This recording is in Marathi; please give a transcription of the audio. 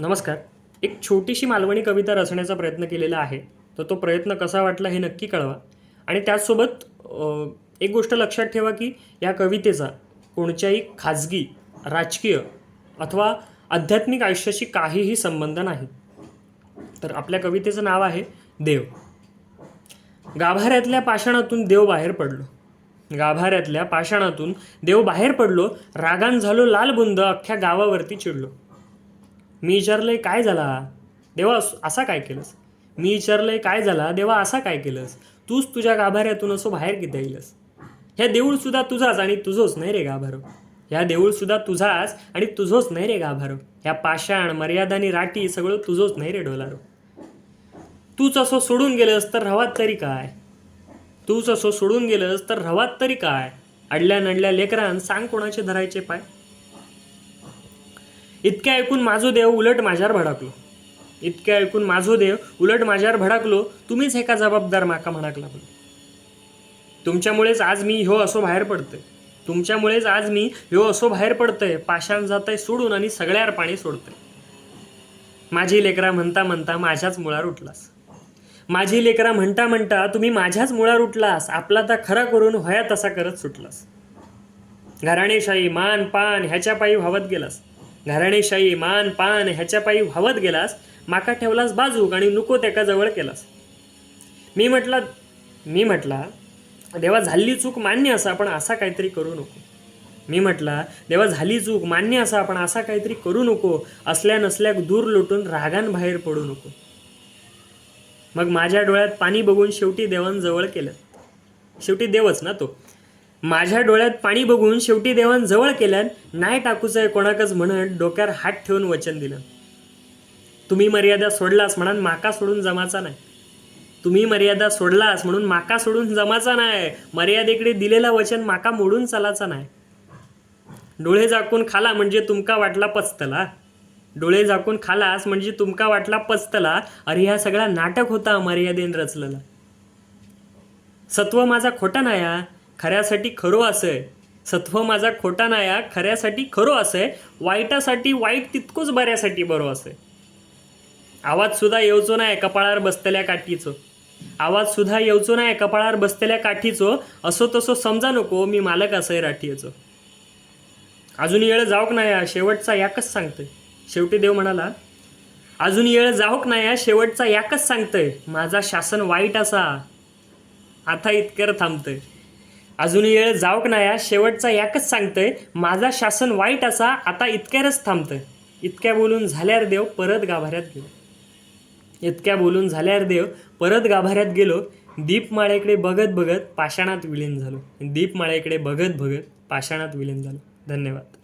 नमस्कार. एक छोटीशी मालवणी कविता रचण्याचा प्रयत्न केलेला आहे. तर तो प्रयत्न कसा वाटला हे नक्की कळवा. आणि त्याचसोबत एक गोष्ट लक्षात ठेवा की या कवितेचा कोणत्याही खाजगी राजकीय अथवा आध्यात्मिक आयुष्याशी काहीही संबंध नाही. तर आपल्या कवितेचं नाव आहे देव. गाभाऱ्यातल्या पाषाणातून देव बाहेर पडलो. गाभाऱ्यातल्या पाषाणातून देव बाहेर पडलो रागान झालो लाल बुंद अख्ख्या गावावरती चिडलो. मी विचारलंय काय झाला? देवा असा काय केलंस? मी विचारलंय काय झाला? देवा असा काय केलंस? तूच तुझ्या गाभाऱ्यातून असो बाहेर किती येईलस. ह्या देऊळ सुद्धा तुझाच आणि तुझोच नाही रे गाभारो. ह्या देऊळ सुद्धा तुझाच आणि तुझोच नाही रे गाभारो. ह्या पाषाण मर्यादा आणि राटी सगळं तुझोच नाही रे डोलारो. तूच असं सोडून गेलंस तर रवात तरी काय? तूच असं सोडून गेलंस तर रवात तरी काय? अडल्या नडल्या लेकरान सांग कोणाचे धरायचे पाय? इतके ऐकून माझो देव उलट माझ्यावर भडकलो. इतके ऐकून माझो देव उलट माझ्यावर भडकलो. तुम्हीच एका जबाबदार माका म्हणाक लागलो. तुमच्यामुळेच आज मी ह्यो असो बाहेर पडतोय. तुमच्यामुळेच आज मी ह्यो असो बाहेर पडतोय. पाषाण जातंय सोडून आणि सगळ्यावर पाणी सोडतंय. माझी लेकरा म्हणता म्हणता माझ्याच मुळावर उठलास. माझी लेकरा म्हणता म्हणता तुम्ही माझ्याच मुळावर उठलास. आपला तर खरा करून व्हया तसा करत सुटलास. घराणेशाही मान पान ह्याच्या पायी व्हावत गेलास. घराणेशाही मान पान ह्याच्या पायी व्हावत गेलास माका ठेवलास बाजूक आणि नको त्याका जवळ केलास. मी म्हटला मी म्हटला देवा झाली चूक मान्य असा पण असा काहीतरी करू नको. मी म्हटला देवा झाली चूक मान्य असा पण असा काहीतरी करू नको असल्या नसल्या दूर लोटून रागान बाहेर पडू नको. मग माझ्या डोळ्यात पाणी बघून शेवटी देवान जवळ केलं. शेवटी देवच ना तो. माझ्या डोळ्यात पाणी बघून शेवटी देवान जवळ केल्यान नाही टाकूचं आहे कोणाकच म्हणत डोक्यावर हात ठेवून वचन दिलं. तुम्ही मर्यादा सोडलास म्हणून माका सोडून जमाचा नाही तुम्ही मर्यादा सोडलास म्हणून माका सोडून जमाचा नाही मर्यादेकडे दिलेलं वचन माका मोडून चालाचा नाही डोळे झाकून खाला म्हणजे तुमका वाटला पचतला. डोळे झाकून खालास म्हणजे तुमका वाटला पचतला. अरे ह्या सगळा नाटक होता मर्यादेन रचलेला. सत्व माझा खोटा नाया. खऱ्यासाठी खरो आहे. सत्व माझा खोटा नाया खऱ्यासाठी खरो आहे. वाईटासाठी वाईट तितकंच बऱ्यासाठी बरो असं आहे. आवाजसुद्धा येवचो नाही कपाळावर बसतल्या काठीचो. आवाजसुद्धा येवचो नाही कपाळावर बसतल्या काठीचो. असो तसो समजा नको मी मालक असय राठीचो अजून येळ जाऊक नाही हा, शेवटचा याकच सांगतोय. शेवटी देव म्हणाला अजून येळ जाऊक नाही हा, शेवटचा याकच सांगतोय. माझा शासन वाईट असा. आता इतक्यावर थांबतंय. अजूनही वेळ जाऊक नाही शेवटचा याकच सांगतंय माझा शासन वाईट असा आता इतक्यारच थांबतोय. इतक्या बोलून झाल्यावर देव परत गाभाऱ्यात गेलो. इतक्या बोलून झाल्यावर देव परत गाभाऱ्यात गेलो. दीपमाळेकडे बघत बघत पाषाणात विलीन झालो. दीपमाळेकडे बघत बघत पाषाणात विलीन झालो. धन्यवाद.